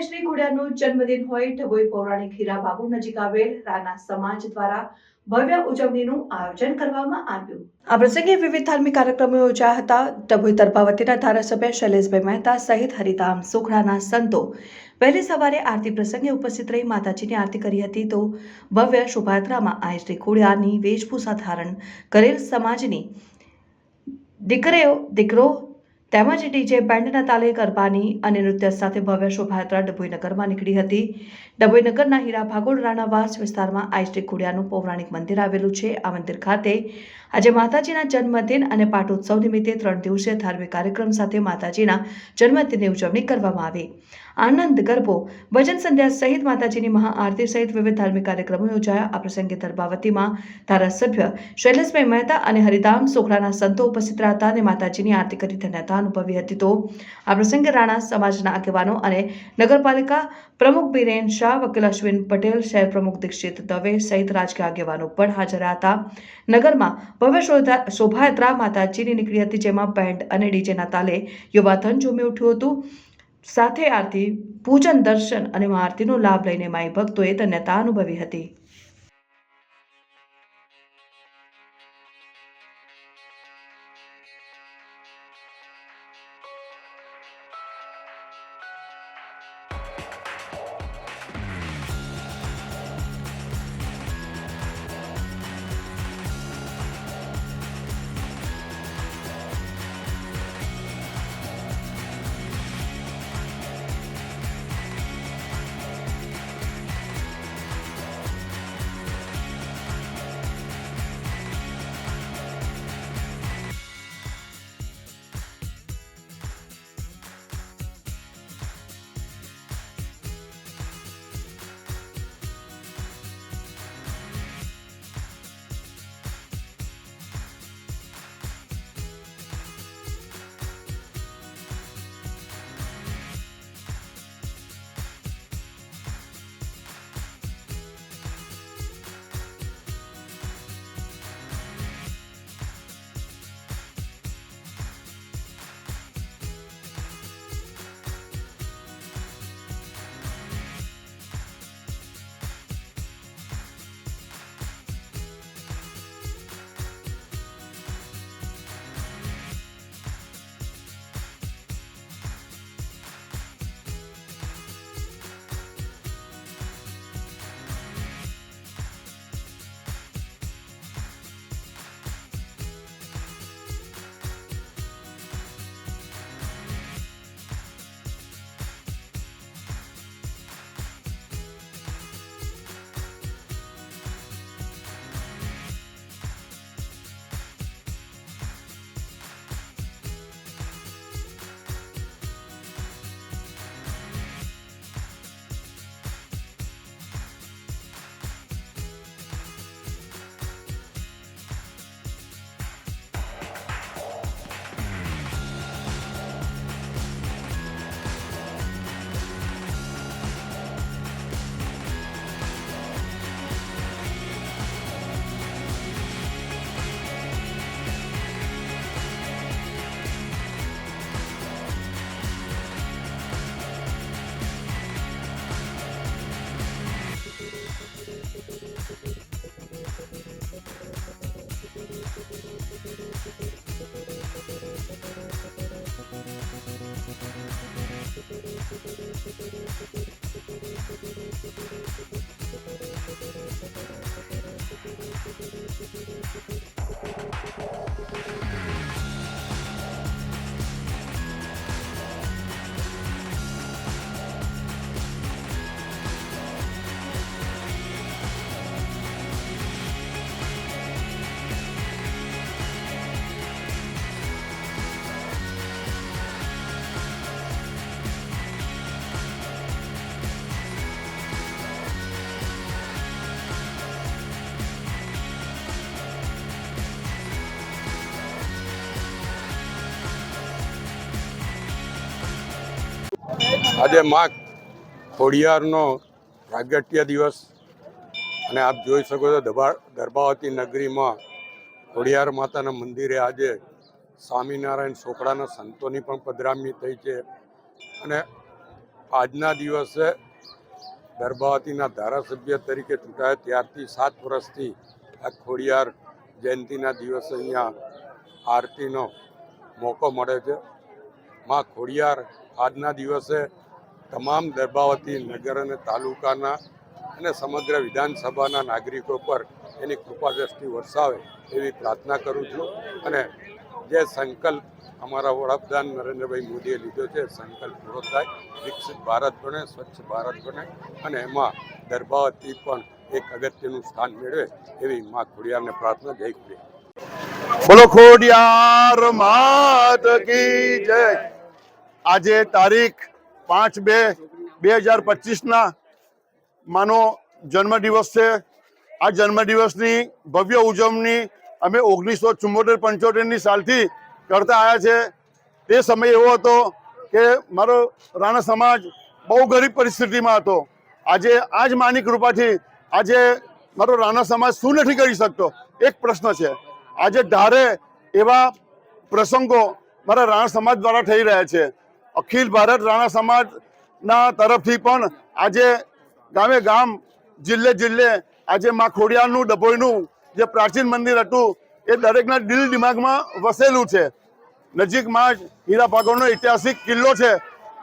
શ્રી ખોડિયારનો જન્મદિન હોય ડભોઈ પૌરાણિક હીરા બાબુ નજીક આવેલ રાના સમાજ દ્વારા ભવ્ય ઉજવણીનું આયોજન કરવામાં આવ્યું. આ પ્રસંગે વિવિધ ધાર્મિક કાર્યક્રમો યોજાયા હતા. ડભોઈ તરભાવતીના ધારાસભ્ય શૈલેષભાઈ મહેતા સહિત હરિધામ, સુખડાના સંતો વહેલી સવારે આરતી પ્રસંગે ઉપસ્થિત રહી માતાજીની આરતી કરી હતી. તો ભવ્ય શોભાયાત્રામાં શ્રી ખોડિયારની વેશભૂષા ધારણ કરેલ સમાજની દીકરીઓ, દીકરો તેમજ ડીજે બેન્ડના તાલે ગરબાની અને નૃત્ય સાથે ભવ્ય શોભાયાત્રા ડભોઈનગરમાં નીકળી હતી. ડભોઈનગરના હીરા ભાગોળ રાણાવાસ વિસ્તારમાં આઈ શ્રી ખોડિયાનું પૌરાણિક મંદિર આવેલું છે. આ મંદિર ખાતે આજે માતાજીના જન્મદિન અને પાટોત્સવ નિમિત્તે ત્રણ દિવસીય ધાર્મિક કાર્યક્રમ સાથે માતાજીના જન્મદિનની ઉજવણી કરવામાં આવી. આનંદ ગરબો, ભજન સંધ્યા સહિત માતાજીની મહાઆરતી સહિત વિવિધ ધાર્મિક કાર્યક્રમો યોજાયા. આ પ્રસંગે દરબાવતીમાં ધારાસભ્ય શૈલેષભાઈ મહેતા અને હરિધામ સોખડાના સંતો ઉપસ્થિત રહ્યા હતા અને માતાજીની આરતી કરી ધન્યતા અનુભવી હતી. તો આ પ્રસંગે રાણા સમાજના આગેવાનો અને નગરપાલિકા પ્રમુખ બિરેન શાહ, વકીલ અશ્વિન પટેલ, શહેર પ્રમુખ દીક્ષિત દવે સહિત રાજકીય આગેવાનો પણ હાજર હતા. નગરમાં ભવ્ય શોભાયાત્રા માતાજીની નીકળી હતી, જેમાં બેન્ડ અને ડીજેના તાલે યુવાધન ઝૂમી ઉઠ્યું હતું. સાથે આરતી, પૂજન દર્શન અને મહાઆરતીનો લાભ લઈને માઈ ભક્તોએ ધન્યતા અનુભવી હતી. આજે મા ખોડિયારનો પ્રાગટ્ય દિવસ. અને આપ જોઈ શકો છો દબા ગર્ભાવતી નગરીમાં ખોડિયાર માતાના મંદિરે આજે સ્વામિનારાયણ સોકડાના સંતોની પણ પધરામણી થઈ છે. અને આજના દિવસે ગર્ભાવતીના ધારાસભ્ય તરીકે ચૂંટાયા ત્યારથી સાત વર્ષથી આ ખોડિયાર જયંતિના દિવસે અહીંયા આરતીનો મોકો મળે છે. માં ખોડિયાર આજના દિવસે તમામ દર્ભાવતી નગર અને તાલુકાના અને સમગ્ર વિધાનસભાના નાગરિકો પર એની કૃપા દ્રષ્ટિ વરસાવે એવી પ્રાર્થના કરું છું. અને જે સંકલ્પ અમારા વડાપ્રધાન નરેન્દ્રભાઈ મોદીએ લીધો છે સંકલ્પ પૂરો થાય. વિકસિત ભારત બને, સ્વચ્છ ભારત બને અને એમાં દર્ભાવતી પણ એક અગત્યનું સ્થાન મેળવે એવી મા ખોડિયારને પ્રાર્થના. જય ખોડિયાર. બોલો, ખોડિયાર માત કી જય. આજે તારીખ પાંચ બે બે હજાર પચીસના માનો જન્મદિવસ છે. આ જન્મદિવસની ભવ્ય ઉજવણી અમે ઓગણીસો ચુમ્મોતેર પંચોતેરની સાલથી કરતા આવ્યા છે. તે સમય એવો હતો કે મારો રાણા સમાજ બહુ ગરીબ પરિસ્થિતિમાં હતો. આજે આ જ માની કૃપાથી આજે મારો રાણા સમાજ શું નથી કરી શકતો? એક પ્રશ્ન છે. આજે ધારે એવા પ્રસંગો મારા રાણા સમાજ દ્વારા થઈ રહ્યા છે. અખિલ ભારત રાણા સમાજના તરફથી પણ આજે ગામે ગામ, જિલ્લે જિલ્લે આજે માં ખોડિયારનું, ડભોઈનું જે પ્રાચીન મંદિર હતું, એ દરેકના દિલ દિમાગમાં વસેલું છે. નજીકમાં જ હીરા ભાગોળનો ઐતિહાસિક કિલ્લો છે,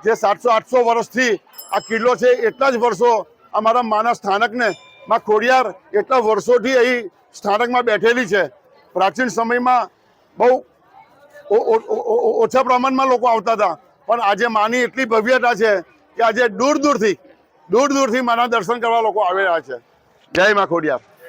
જે સાતસો આઠસો વર્ષથી આ કિલ્લો છે. એટલા જ વર્ષો અમારા માના સ્થાનકને માં ખોડિયાર એટલા વર્ષોથી અહીં સ્થાનકમાં બેઠેલી છે. પ્રાચીન સમયમાં બહુ ઓછા પ્રમાણમાં લોકો આવતા હતા. પણ આજે માની એટલી ભવ્યતા છે કે આજે દૂર દૂરથી દૂર દૂરથી માના દર્શન કરવા લોકો આવી રહ્યા છે. જય માં ખોડિયાર.